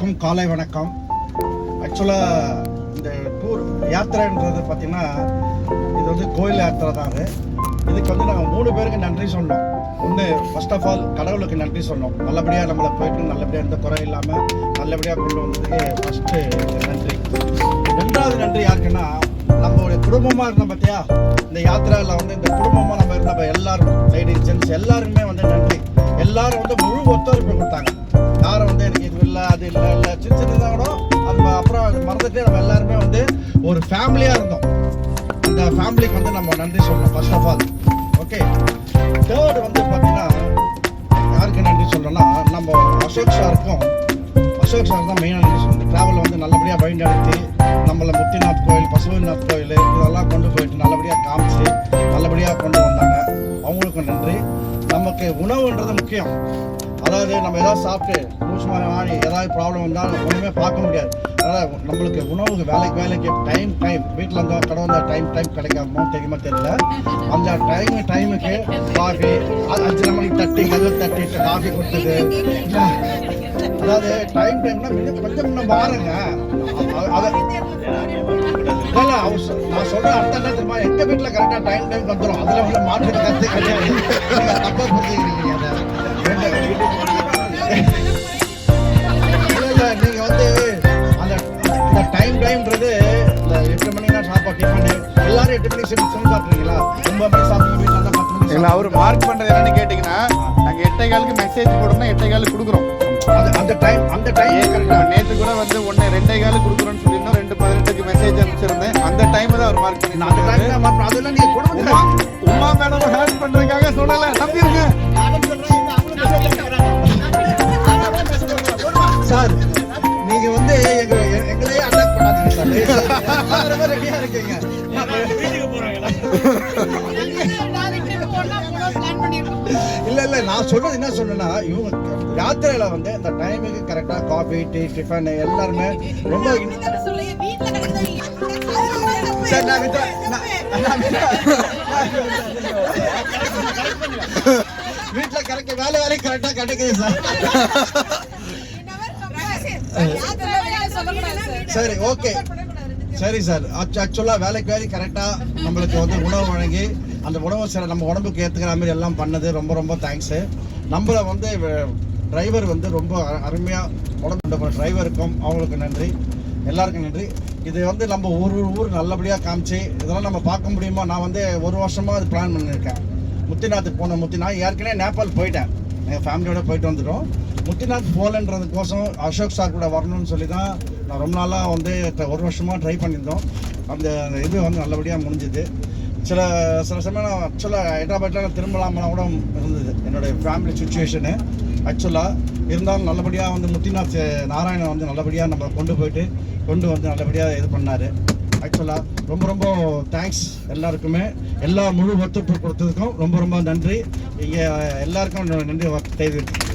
அனைவருக்கும் காலை வணக்கம். ஆக்சுவலாக இந்த டூர் யாத்திரைன்றது பார்த்திங்கன்னா இது வந்து கோயில் யாத்திரை தான் அது. இதுக்கு வந்து நாங்கள் மூணு பேருக்கு நன்றி சொன்னோம். ஒன்று ஃபர்ஸ்ட் ஆஃப் ஆல் கடவுளுக்கு நன்றி சொன்னோம். நல்லபடியாக நம்மளை போயிட்டு நல்லபடியாக எந்த குறை இல்லாமல் நல்லபடியாக கொண்டு வந்ததுக்கு ஃபஸ்ட்டு நன்றி. ரெண்டாவது நன்றி யாருக்குன்னா நம்மளுடைய குடும்பமாக இருந்தோம் பார்த்தியா இந்த யாத்திராவில் வந்து இந்த குடும்பமாக நம்ம இருந்தப்ப எல்லாரும் லேடிஸ் ஜென்ட்ஸ் எல்லாருமே வந்து நன்றி. எல்லாரும் வந்து முழு ஒத்துழைப்பு கொடுத்தாங்க. எனக்கு இது இல்லை அது இல்லை இல்லை. சின்ன சின்னதாக கூட அது அப்புறம் மறந்துட்டு நம்ம எல்லாருமே வந்து ஒரு ஃபேமிலியாக இருந்தோம். அந்த ஃபேமிலிக்கு வந்து நம்ம நன்றி சொல்லணும் first of all okay third வந்து பார்த்தீங்கன்னா யாருக்கு நன்றி சொல்லணும்னா நம்ம அசோக் சாருக்கும் அசோக் சார் தான் மெயினாக நன்றி சொல்லணும். ட்ராவலில் வந்து நல்லபடியாக வழி நடத்தி நம்மளை முத்திநாத் கோயில் பசுபதிநாத் கோயில் இதெல்லாம் கொண்டு போயிட்டு நல்லபடியாக காமிச்சு நல்லபடியாக கொண்டு வந்தாங்க. அவங்களுக்கும் நன்றி. நமக்கு உணவுன்றது முக்கியம். அதாவது நம்ம ஏதாவது சாப்பிட்டு லூஸ்மான மாதிரி ஏதாவது ப்ராப்ளம் வந்தால் ஒன்றுமே பார்க்க முடியாது. அதனால் நம்மளுக்கு உணவுக்கு வேலைக்கு வேலைக்கு டைம் டைம் வீட்டில் இருந்தால் கடை வந்தால் டைம் டைம் கிடைக்காமோ தெரியுமா தெரியல. அந்த டைம் டைமுக்கு காஃபி அஞ்சு மணிக்கு தட்டி கதவு தட்டி காஃபி கொடுத்தது. அதாவது டைம் டைம்னா கொஞ்சம் இன்னும் பாருங்க. நான் சொல்ற அர்த்தம் என்ன தெரியுமா? எங்க வீட்டுல கரெக்டா டைம் டைம் வந்துடும் அதுல வந்து மாற்று கருத்து கிடையாது தப்பா புரிஞ்சுக்கிறீங்க. இந்த டைம் டைம்ன்றது இந்த எட்டு மணினா சாப்பாடு டிஃபன் எல்லாரும் எட்டு மணிக்கு செஞ்சு செஞ்சு சாப்பிட்றீங்களா ஒன்பது மணி சாப்பிடுங்க வீட்டுல இருந்தா பத்து மணி இல்லை அவர் மார்க் பண்ணது என்னன்னு கேட்டிங்கன்னா நாங்கள் எட்டை காலுக்கு மெசேஜ் போடணும்னா எட்டை காலுக்கு கொடுக்குறோம். அது அந்த டைம் அந்த டைம் நேற்று கூட வந்து ஒன்று ரெண்டே காலுக்கு கொடுக்குறோன்னு சொல்லியிருந்தோம் ரெண்டு பதினெட்டுக்கு மெசேஜ் அனுப்பிச்சிருந்தேன். அந்த டைம் தான் அவர் மார்க் பண்ணி அந்த டைம் தான் மாற்றணும் அதெல்லாம் நீங்க கொடுங்க. உமா மேடம் ஹேல்ப் பண்ணுறதுக்காக சொல்லலை நம்பிருங்க ரெடியா இருக்கீங்க? இல்ல இல்ல நான் சொல்றது என்ன சொன்னேன்னா இவங்க யாத்திரையில வந்து இந்த டைமுக்கு கரெக்டா காஃபி டீ டிஃபன் எல்லாருமே ரொம்ப சார் நான் விட்டு வீட்டுல கரெக்ட் வேலை வேலை கரெக்டா கிடைக்குது சார். சரி ஓகே சரி சார். ஆக்சுவலாக வேலைக்கு வேலை கரெக்டாக நம்மளுக்கு வந்து உணவு வழங்கி அந்த உணவு சில நம்ம உடம்புக்கு ஏற்றுக்கிற மாதிரி எல்லாம் பண்ணது. ரொம்ப ரொம்ப தேங்க்ஸு நம்மளை வந்து டிரைவர் வந்து ரொம்ப அருமையாக உடம்பு டிரைவருக்கும் அவங்களுக்கு நன்றி. எல்லாருக்கும் நன்றி. இது வந்து நம்ம ஒரு ஒரு ஊர் நல்லபடியாக காமிச்சு இதெல்லாம் நம்ம பார்க்க முடியுமா? நான் வந்து ஒரு வருஷமாக அது பிளான் பண்ணியிருக்கேன் முத்திநாத்துக்கு போன முத்திநாத் ஏற்கனவே நேபாள் போயிட்டேன். எங்கள் ஃபேமிலியோடு போயிட்டு வந்துட்டோம். முத்திநாத் போகலன்றதுக்கோசம் அசோக் சார் கூட வரணும்னு சொல்லி தான் நான் ரொம்ப நாளாக வந்து ஒரு வருஷமாக ட்ரை பண்ணியிருந்தோம். அந்த இது வந்து நல்லபடியாக முடிஞ்சுது. சில சில சமயம் நான் ஆக்சுவலாக ஹைதராபாத்தில் நான் திரும்பலாமலாம் கூட இருந்தது. என்னுடைய ஃபேமிலி சுச்சுவேஷனு ஆக்சுவலாக இருந்தாலும் நல்லபடியாக வந்து முத்திநாத் நாராயணன் வந்து நல்லபடியாக நம்ம கொண்டு போயிட்டு கொண்டு வந்து நல்லபடியாக இது பண்ணார். ஆக்சுவலாக ரொம்ப ரொம்ப தேங்க்ஸ் எல்லாருக்குமே. எல்லா முழு ஒத்துழைப்பு கொடுத்ததுக்கும் ரொம்ப ரொம்ப நன்றி. இங்கே எல்லாருக்கும் நன்றி தெரிவித்து